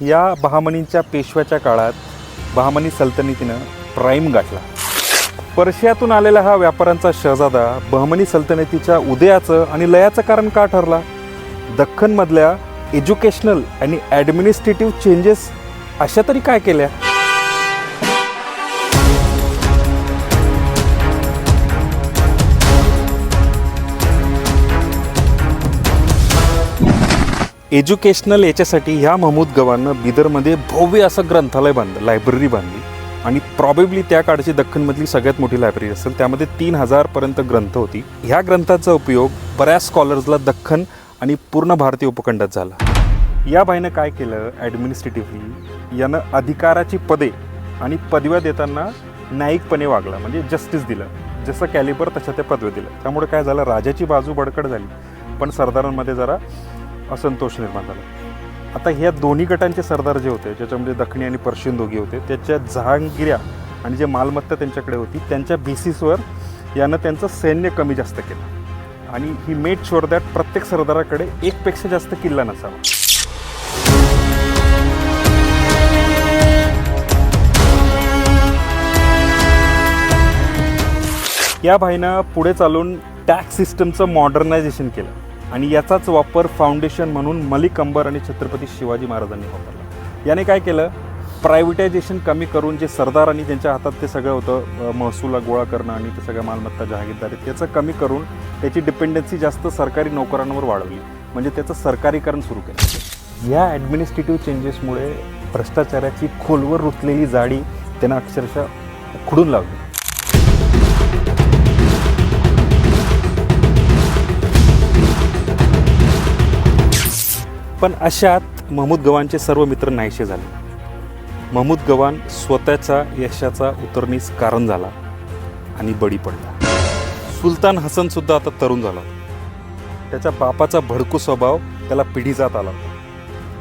या बहामनींच्या पेशव्याच्या काळात बहामनी सल्तनतीनं प्राईम गाठला. पर्शियातून आलेला हा व्यापाऱ्यांचा शहजादा बहमनी सल्तनतीच्या उदयाचं आणि लयाचं कारण का ठरला? दख्खनमधल्या एज्युकेशनल आणि ॲडमिनिस्ट्रेटिव्ह चेंजेस अशा तरी काय केल्या? एज्युकेशनल याच्यासाठी ह्या महमूद गवानं बिदरमध्ये भव्य असं ग्रंथालय बांधलं लायब्ररी बांधली. आणि प्रॉबेबली त्या काळची दख्खनमधली सगळ्यात मोठी लायब्ररी असेल त्यामध्ये तीन हजारपर्यंत ग्रंथ होती. ह्या ग्रंथाचा उपयोग बऱ्याच स्कॉलर्सला दख्खन आणि पूर्ण भारतीय उपखंडात झाला. या बाईनं काय केलं? ॲडमिनिस्ट्रेटिव्हली यानं अधिकाराची पदे आणि पदव्या देताना न्यायिकपणे वागला म्हणजे जस्टिस दिलं. जसं कॅलिबर तशा त्या पदव्या दिल्या. त्यामुळे काय झालं? राजाची बाजू बडकड झाली. पण सरदारांमध्ये जरा असंतोष निर्माण झाला. आता ह्या दोन्ही गटांचे सरदार जे होते ज्याच्यामध्ये दखणी आणि पर्शियन दोघे होते त्याच्या जहांगिऱ्या आणि जे मालमत्ता त्यांच्याकडे होती त्यांच्या बेसिसवर यानं त्यांचं सैन्य कमी जास्त केलं. आणि ही मेड शुअर दॅट प्रत्येक सरदाराकडे एकपेक्षा जास्त किल्ला नसावा. या भाईनं पुढे चालून टॅक्स सिस्टमचं मॉडर्नायझेशन केलं. आणि याचाच वापर फाउंडेशन म्हणून मलिक अंबर आणि छत्रपती शिवाजी महाराजांनी वापरला. याने काय केलं? प्रायव्हेटायझेशन कमी करून जे सरदार आणि त्यांच्या हातात ते सगळं होतं अ, महसूल गोळा करणं आणि ते सगळ्या मालमत्ता जहागीरदारी त्याचं कमी करून त्याची डिपेंडन्सी जास्त सरकारी नोकरांवर वाढवली. म्हणजे त्याचं सरकारीकरण सुरू केलं. या ॲडमिनिस्ट्रेटिव्ह चेंजेसमुळे भ्रष्टाचाराची खोलवर रुतलेली जाडी त्यांना अक्षरशः खुडून लावली. पण अशात महमूद गवानचे सर्व मित्र नाहीसे झाले. महमूद गवान स्वतःचा यशाचा उतरणीस कारण झाला आणि बळी पडला. सुलतान हसनसुद्धा आता तरुण झाला. त्याच्या बापाचा भडकू स्वभाव त्याला पिढी जात आला.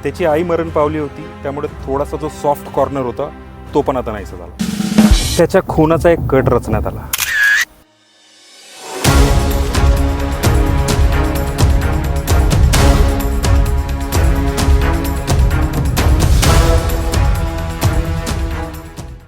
त्याची आई मरण पावली होती त्यामुळे थोडासा जो सॉफ्ट कॉर्नर होता तो पण आता नाहीसा झाला. त्याच्या खूनाचा एक कट रचण्यात आला.